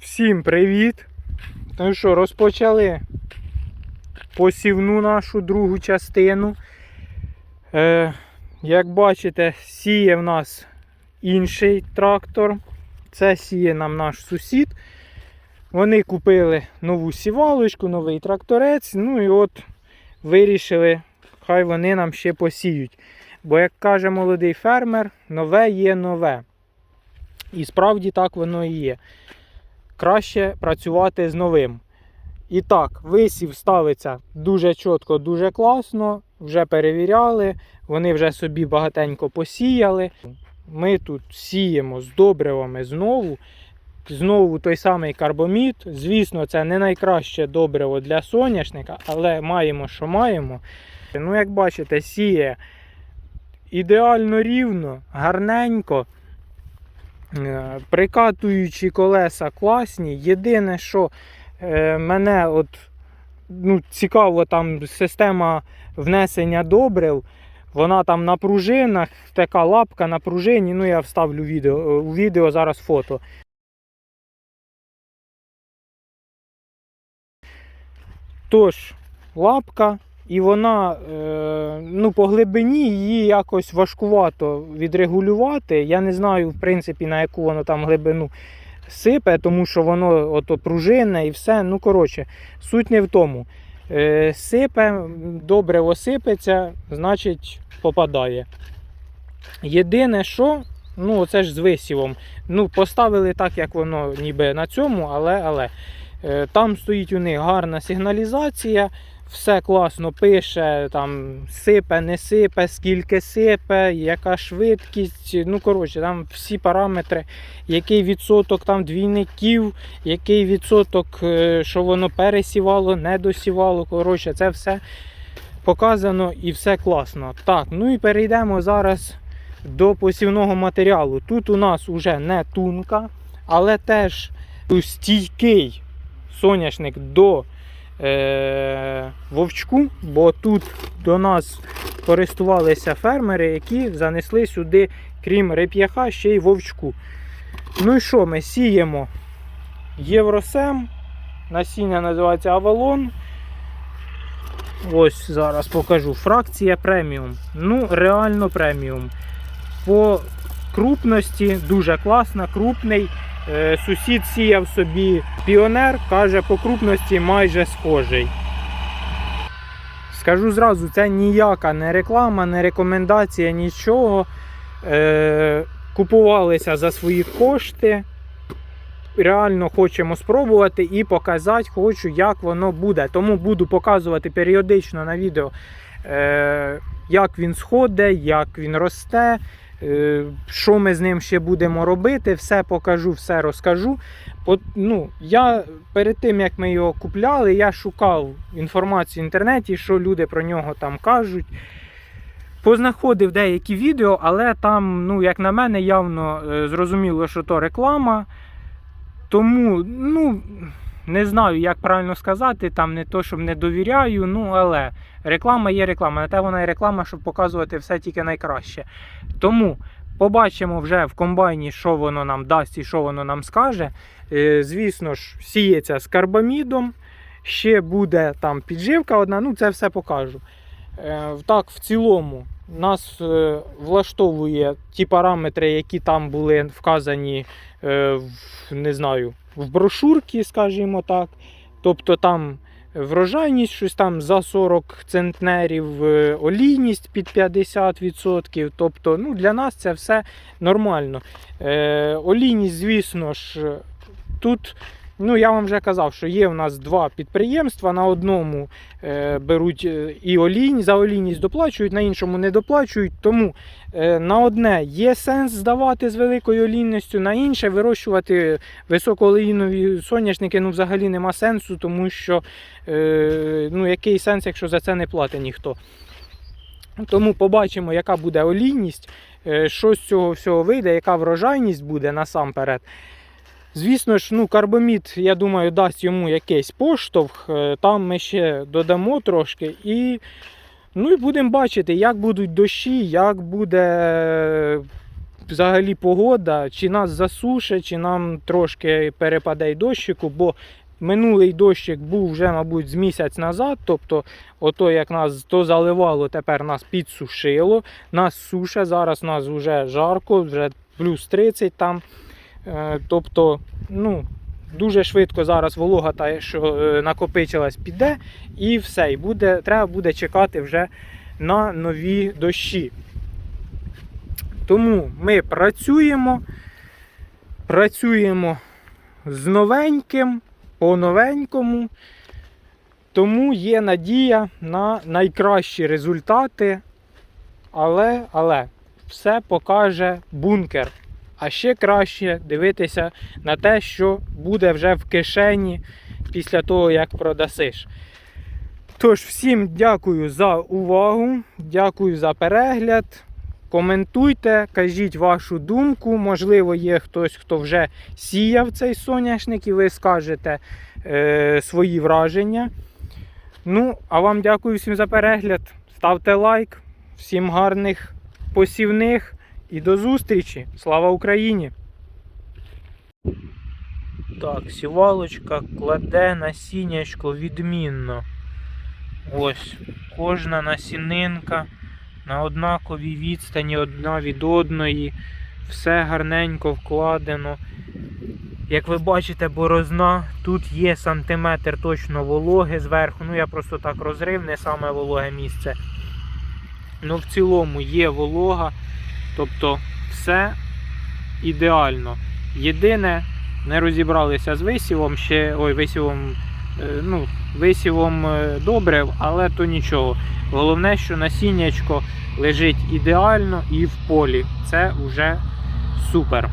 Всім привіт! Ну що, розпочали посівну нашу другу частину. Е, як бачите, сіє в нас інший трактор. Це сіє нам наш сусід. Вони купили нову сівалочку, новий тракторець. Ну і от вирішили, хай вони нам ще посіють. Бо, як каже молодий фермер, нове є нове. І справді так воно і є краще працювати з новим. І так, висів ставиться дуже чітко, дуже класно. Вже перевіряли, вони вже собі багатенько посіяли. Ми тут сіємо з добривами знову. Знову той самий карбомід. Звісно, це не найкраще добриво для соняшника, але маємо, що маємо. Ну, як бачите, сіє ідеально рівно, гарненько. Е, Прикатуючі колеса класні. Єдине, що е, мене от, ну, цікаво, там система внесення добрив. Вона там на пружинах, така лапка на пружині. Ну, я вставлю відео, е, у відео зараз фото. Тож, лапка, і вона е, ну, по глибині її якось важкувато відрегулювати. Я не знаю, в принципі, на яку воно там глибину сипе, тому що воно ото пружинне і все. Ну, коротше, суть не в тому. Е, сипе, добре осипеться, значить попадає. Єдине, що, ну, це ж з висівом. Ну, поставили так, як воно ніби на цьому, але, але е, там стоїть у них гарна сигналізація все класно пише, там сипе, не сипе, скільки сипе, яка швидкість. Ну, коротше, там всі параметри, який відсоток там двійників, який відсоток, е, що воно пересівало, не досівало. Коротше, це все показано і все класно. Так, ну і перейдемо зараз до посівного матеріалу. Тут у нас вже не тунка, але теж стійкий соняшник до е, вовчку, бо тут до нас користувалися фермери, які занесли сюди, крім реп'яха, ще й вовчку. Ну і що, ми сіємо Євросем. Насіння називається Авалон. Ось зараз покажу. Фракція преміум. Ну, реально преміум. По крупності дуже класна, крупний. Е, Сусід сіяв собі піонер, каже, по крупності майже схожий. Скажу зразу, це ніяка не реклама, не рекомендація, нічого. Е, Купувалися за свої кошти. Реально хочемо спробувати і показати, хочу, як воно буде. Тому буду показувати періодично на відео, е, як він сходить, як він росте. Е, Що ми з ним ще будемо робити, все покажу, все розкажу. От, ну, я перед тим як ми його купляли, я шукав інформацію в інтернеті, що люди про нього там кажуть. Познаходив деякі відео, але там, ну, як на мене, явно е, зрозуміло, що то реклама. Тому, ну, не знаю, як правильно сказати, там не то, щоб не довіряю, ну але реклама є реклама. На те вона і реклама, щоб показувати все тільки найкраще. Тому побачимо вже в комбайні, що воно нам дасть і що воно нам скаже. Е, Звісно ж, сіється з карбамідом. Ще буде там підживка одна, ну це все покажу. Е, Так, в цілому нас е, влаштовує ті параметри, які там були вказані в, не знаю, в брошурці, скажімо так. Тобто там врожайність щось там за 40 центнерів, е, олійність під 50%. Тобто ну, для нас це все нормально. Е, олійність, звісно ж, тут. Ну, я вам вже казав, що є у нас два підприємства. На одному е, беруть е, і олійність, за олійність доплачують, на іншому не доплачують. Тому е, на одне є сенс здавати з великою олійністю, на інше вирощувати високоолійнові соняшники ну, взагалі нема сенсу, тому що е, ну, який сенс, якщо за це не платить ніхто. Тому побачимо, яка буде олійність, е, що з цього всього вийде, яка врожайність буде насамперед. Звісно ж, ну, карбомід, я думаю, дасть йому якийсь поштовх. Е, Там ми ще додамо трошки і ну, і будемо бачити, як будуть дощі, як буде взагалі погода, чи нас засуше, чи нам трошки перепаде й дощику, бо минулий дощик був вже, мабуть, з місяць назад. Тобто, ото як нас то заливало, тепер нас підсушило. Нас суше, зараз нас вже жарко, вже плюс 30 там. Е, Тобто, ну, дуже швидко зараз волога та, що е, накопичилась, піде, і все. І буде, треба буде чекати вже на нові дощі. Тому ми працюємо, працюємо з новеньким, по новенькому. Тому є надія на найкращі результати. Але, але все покаже бункер. А ще краще дивитися на те, що буде вже в кишені після того, як продасиш. Тож, всім дякую за увагу, дякую за перегляд. Коментуйте, кажіть вашу думку. Можливо, є хтось, хто вже сіяв цей соняшник, і ви скажете е, свої враження. Ну, а вам дякую всім за перегляд. Ставте лайк. Всім гарних посівних і до зустрічі! Слава Україні! Так, сівалочка кладе насіннячко відмінно. Ось кожна насінинка на однаковій відстані одна від одної. Все гарненько вкладено. Як ви бачите, борозна, тут є сантиметр точно вологи зверху. Ну я просто так розрив, не саме вологе місце. Ну, в цілому є волога. Тобто все ідеально. Єдине, не розібралися з висівом ще. Ой, висівом, е, ну, висівом е, добрив, але то нічого. Головне, що насіннячко лежить ідеально і в полі. Це вже супер.